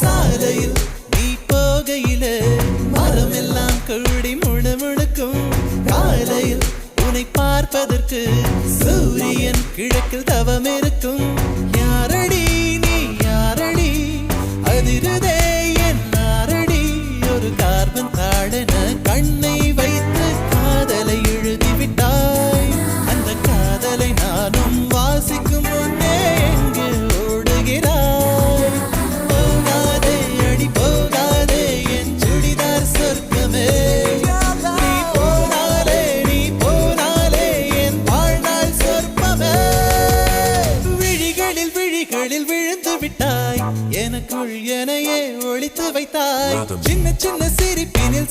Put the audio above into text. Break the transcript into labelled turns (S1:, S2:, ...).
S1: சாலையில் நீ போகையில மரமெல்லாம் முழு முழுக்கும். காலையில் உன்னை பார்ப்பதற்கு சூரியன் கிழக்கில் தவம் இருக்கும் யாரடி விழுந்து விட்டாய். எனக்குள் எனையே ஒழித்து வைத்தாய். சின்ன சின்ன சிரிப்பினில்